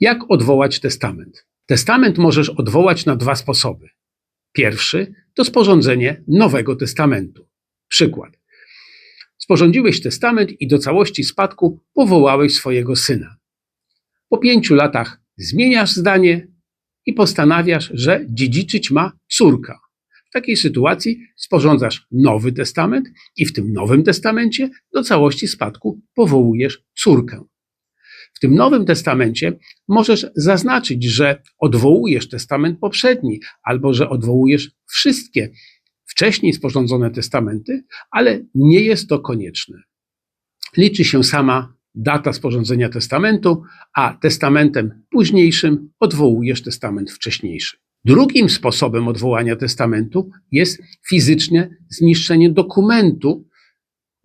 Jak odwołać testament? Testament możesz odwołać na dwa sposoby. Pierwszy to sporządzenie nowego testamentu. Przykład. Sporządziłeś testament i do całości spadku powołałeś swojego syna. Po pięciu latach zmieniasz zdanie i postanawiasz, że dziedziczyć ma córka. W takiej sytuacji sporządzasz nowy testament i w tym nowym testamencie do całości spadku powołujesz córkę. W tym nowym testamencie możesz zaznaczyć, że odwołujesz testament poprzedni albo że odwołujesz wszystkie wcześniej sporządzone testamenty, ale nie jest to konieczne. Liczy się sama data sporządzenia testamentu, a testamentem późniejszym odwołujesz testament wcześniejszy. Drugim sposobem odwołania testamentu jest fizyczne zniszczenie dokumentu,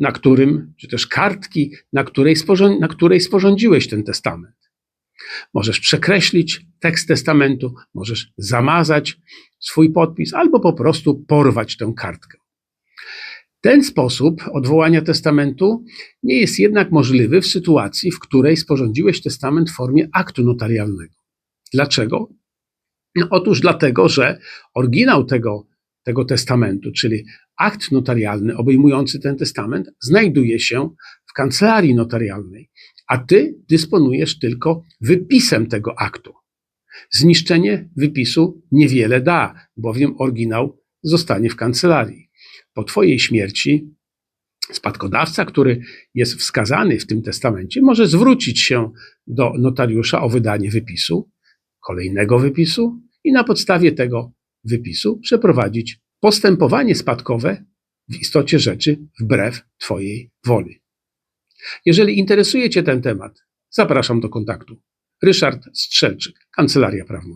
na którym, czy też kartki, na której, na której sporządziłeś ten testament. Możesz przekreślić tekst testamentu, możesz zamazać swój podpis albo po prostu porwać tę kartkę. Ten sposób odwołania testamentu nie jest jednak możliwy w sytuacji, w której sporządziłeś testament w formie aktu notarialnego. Dlaczego? No, otóż dlatego, że oryginał tego, tego testamentu, czyli akt notarialny obejmujący ten testament, znajduje się w kancelarii notarialnej, a ty dysponujesz tylko wypisem tego aktu. Zniszczenie wypisu niewiele da, bowiem oryginał zostanie w kancelarii. Po twojej śmierci spadkodawca, który jest wskazany w tym testamencie, może zwrócić się do notariusza o wydanie wypisu, kolejnego wypisu i na podstawie tego wypisu przeprowadzić postępowanie spadkowe w istocie rzeczy wbrew Twojej woli. Jeżeli interesuje Cię ten temat, zapraszam do kontaktu. Ryszard Strzelczyk, Kancelaria Prawna.